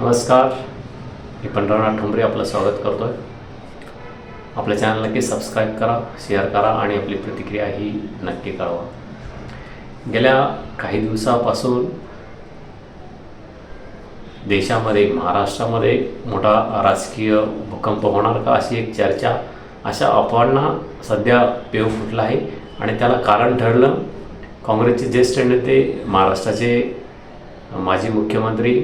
नमस्कार. मी पंढरनाथ ठोंबरे आपलं स्वागत करतो आहे आपल्या चॅनल नक्की सबस्क्राईब करा शेअर करा आणि आपली प्रतिक्रिया ही नक्की कळवा. गेल्या काही दिवसापासून देशामध्ये महाराष्ट्रामध्ये मोठा राजकीय भूकंप होणार का अशी एक चर्चा अशा अफवांना सध्या पेव फुटला आहे. आणि त्याला कारण ठरलं काँग्रेसचे ज्येष्ठ नेते महाराष्ट्राचे माजी मुख्यमंत्री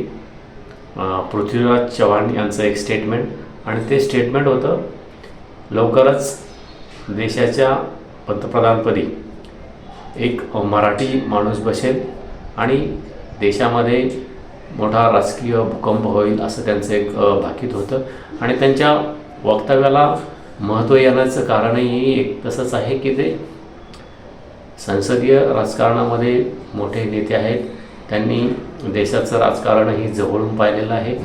पृथ्वीराज चव्हाण यांचं एक स्टेटमेंट आणि ते स्टेटमेंट होतं लवकरच देशाच्या पंतप्रधानपदी एक मराठी माणूस बसेल आणि देशामध्ये मोठा राजकीय भूकंप होईल असं त्यांचं एक भाकीत होतं. आणि त्यांच्या वक्तव्याला महत्त्व येण्याचं कारणही एक तसंच आहे की ते संसदीय राजकारणामध्ये मोठे नेते आहेत. त्यांनी देशाचं राजकारणही जवळून पाहिलेलं आहे.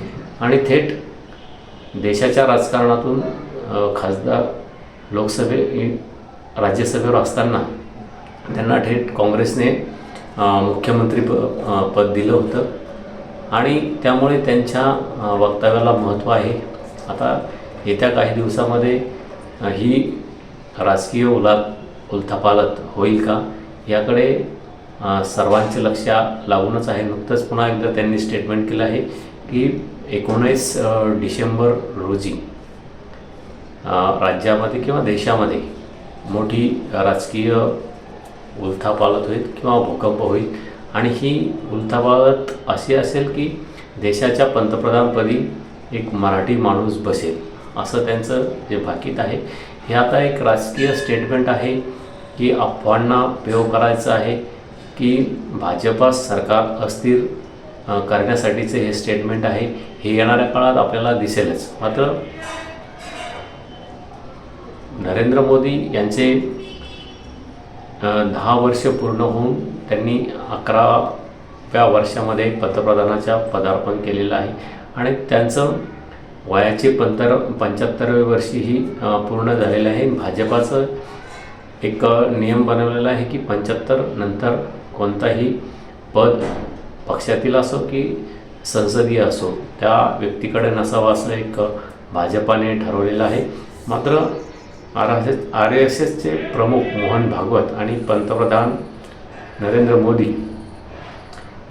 आणि थेट देशाच्या राजकारणातून खासदार लोकसभे राज्यसभेवर असताना त्यांना थेट काँग्रेसने मुख्यमंत्री प पद दिलं होतं. आणि त्यामुळे त्यांच्या वक्तव्याला महत्त्व आहे. आता येत्या काही दिवसामध्ये ही राजकीय उला उलथापालत होईल का? याकडे सर्वांचे लक्ष लागूनच आहे. नुकतंच पुन्हा एकदा त्यांनी स्टेटमेंट केलं आहे की एकोणीस डिसेंबर रोजी राज्यामध्ये किंवा देशामध्ये मोठी राजकीय उलथापालत होईल किंवा भूकंप होईल. आणि ही उलथापालत अशी असेल की देशाच्या पंतप्रधानपदी एक मराठी माणूस बसेल असं त्यांचं जे भाकीत आहे. हे आता एक राजकीय स्टेटमेंट आहे की अफवांना प्रयोग करायचं आहे. की भाजपा सरकार अस्थिर करण्यासाठीचे हे स्टेटमेंट आहे. हे येणाऱ्या काळात आपल्याला दिसेलच. मात्र नरेंद्र मोदी यांचे दहा वर्ष पूर्ण होऊन त्यांनी अकराव्या वर्षामध्ये पंतप्रधानाच्या पदार्पण केलेलं आहे. आणि त्यांचं वयाचे पंतर पंच्याहत्तराव्या वर्षीही ही पूर्ण झालेलं आहे. भाजपाचं एक नियम बनवलेला आहे की पंच्याहत्तर नंतर कोणताही पद पक्षातील असो की संसदीय असो त्या व्यक्तीकडे नसावं असं एक भाजपाने ठरवलेलं आहे. मात्र R S S R S एसचे प्रमुख मोहन भागवत आणि पंतप्रधान नरेंद्र मोदी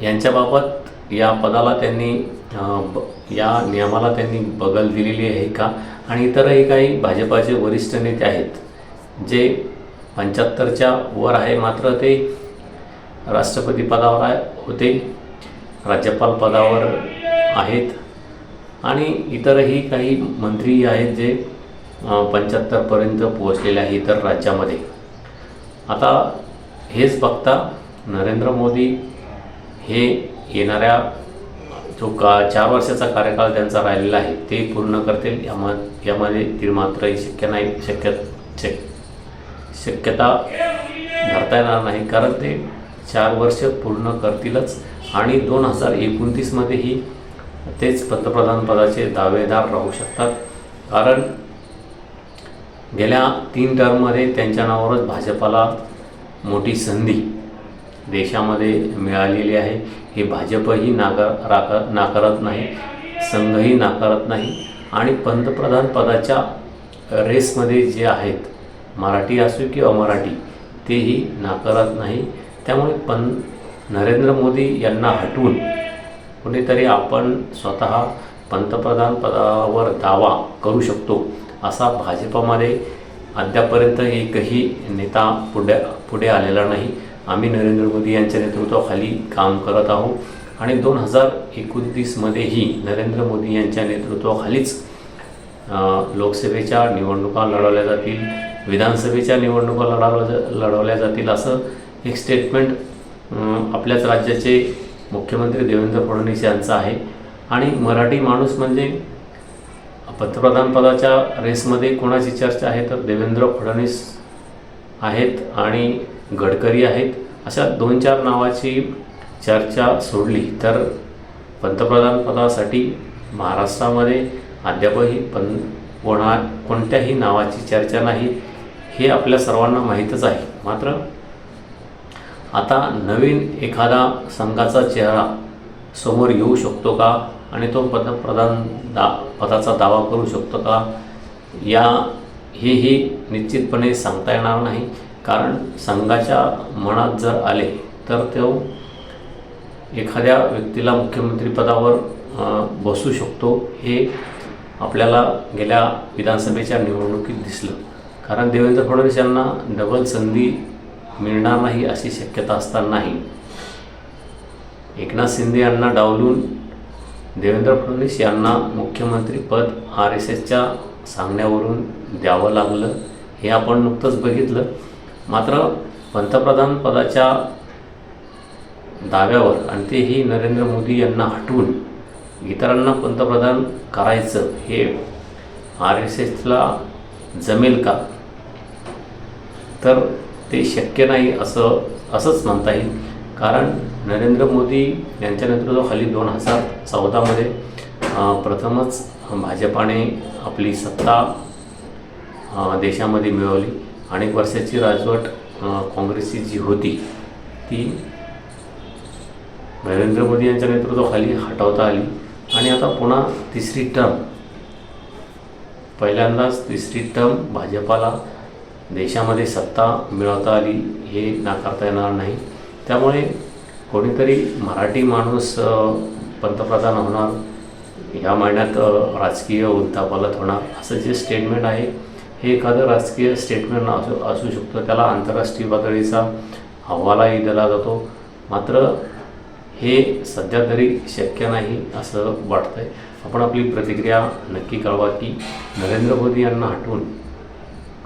यांच्याबाबत या पदाला त्यांनी ब- या नियमाला त्यांनी बगल दिलेली आहे का? आणि इतरही काही भाजपाचे वरिष्ठ नेते आहेत जे पंच्याहत्तरच्या वर आहे मात्र ते राष्ट्रपती पदावर आहे होते. राज्यपाल पदावर आहेत. आणि इतरही काही मंत्री आहेत जे पंच्याहत्तरपर्यंत पोहोचलेले आहे इतर राज्यामध्ये. आता हेच बघता नरेंद्र मोदी हे येणाऱ्या जो का चार वर्षाचा कार्यकाळ त्यांचा राहिलेला आहे ते पूर्ण करतील. यामा यामध्ये ती मात्रही शक्य नाही शक्य शक्यता धरता येणार नाही. कारण ते चार वर्ष पूर्ण करतीलच. आणि दोन हजार एकोणतीसमध्येही तेच पंतप्रधानपदाचे दावेदार राहू शकतात. कारण गेल्या तीन टर्ममध्ये त्यांच्या नावावरच भाजपाला मोठी संधी देशामध्ये मिळालेली आहे. हे भाजपही नाकार राकार नाकारत नाही संघही नाकारत नाही. आणि पंतप्रधानपदाच्या रेसमध्ये जे आहेत मराठी असो किंवा मराठी तेही नाकारत नाही. त्यामुळे पण नरेंद्र मोदी यांना हटवून कुणीतरी आपण स्वतः पंतप्रधान पदावर दावा करू शकतो असा भाजपामध्ये अद्यापर्यंत एकही नेता पुढे पुढे आलेला नाही. आम्ही नरेंद्र मोदी यांच्या नेतृत्वाखाली काम करत आहोत. आणि दोन हजार एकोणतीसमध्येही नरेंद्र मोदी यांच्या नेतृत्वाखालीच लोकसभेच्या निवडणुका लढवल्या जातील विधानसभेच्या निवडणुका लढवल्या लढवल्या जातील असं एक स्टेटमेंट आपल्याच राज्याचे मुख्यमंत्री देवेंद्र फडणवीस यांचं आहे. आणि मराठी माणूस म्हणजे पंतप्रधानपदाच्या रेसमध्ये कोणाची चर्चा आहे? तर देवेंद्र फडणवीस आहेत आणि गडकरी आहेत. अशा दोन चार नावाची चर्चा सोडली तर पंतप्रधानपदासाठी महाराष्ट्रामध्ये अद्यापही पण कोणा कोणत्याही नावाची चर्चा नाही. हे आपल्या सर्वांना माहीतच आहे. मात्र आता नवीन एखादा संघाचा चेहरा समोर येऊ शकतो का? आणि तो पंतप्रधान दा पदाचा दावा करू शकतो का? या हेही निश्चितपणे सांगता येणार नाही. कारण संघाच्या मनात जर आले तर तो एखाद्या व्यक्तीला मुख्यमंत्रीपदावर बसू शकतो. हे आपल्याला गेल्या विधानसभेच्या निवडणुकीत दिसलं. कारण देवेंद्र फडणवीस यांना डबल संधी मिळणार नाही अशी शक्यता असतानाही एकनाथ शिंदे यांना डावलून देवेंद्र फडणवीस यांना मुख्यमंत्रीपद आर एस एसच्या सांगण्यावरून द्यावं लागलं हे आपण नुकतंच बघितलं. मात्र पंतप्रधान पदाच्या दाव्यावर आणि तेही नरेंद्र मोदी यांना हटवून इतरांना पंतप्रधान करायचं हे आर एस एसला जमेल का? तर ते शक्य नाही असं असंच म्हणता येईल. कारण नरेंद्र मोदी यांच्या नेतृत्वाखाली दोन हजार चौदामध्ये प्रथमच भाजपाने आपली सत्ता देशामध्ये मिळवली. अनेक वर्षाची राजवट काँग्रेसची जी होती ती नरेंद्र मोदी यांच्या नेतृत्वाखाली हटवता आली. आणि आता पुन्हा तिसरी टर्म पहिल्यांदाच तिसरी टर्म भाजपाला देशामध्ये सत्ता मिळवता आली हे नाकारता येणार नाही. त्यामुळे कोणीतरी मराठी माणूस पंतप्रधान होणार ह्या महिन्यात राजकीय उलथापालत होणार असं जे स्टेटमेंट आहे हे एखादं राजकीय स्टेटमेंट असू असू शकतं. त्याला आंतरराष्ट्रीय पातळीचा अहवालाही दिला जातो. मात्र हे सध्या तरी शक्य नाही असं वाटतंय. आपण आपली प्रतिक्रिया नक्की कळवा की नरेंद्र मोदी यांना हटवून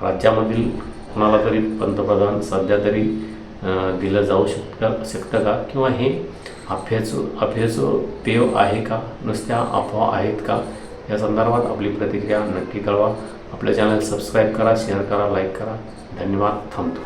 राज्यामधील कोणाला तरी पंतप्रधान सध्या तरी दिलं जाऊ शकतं शकतं का? किंवा हे अफेचं अफेचं पेव आहे का? नुसत्या अफवा आहेत का? या संदर्भात आपली प्रतिक्रिया नक्की कळवा. आपल्या चॅनल सबस्क्राईब करा शेअर करा लाईक करा. धन्यवाद. थांबतो.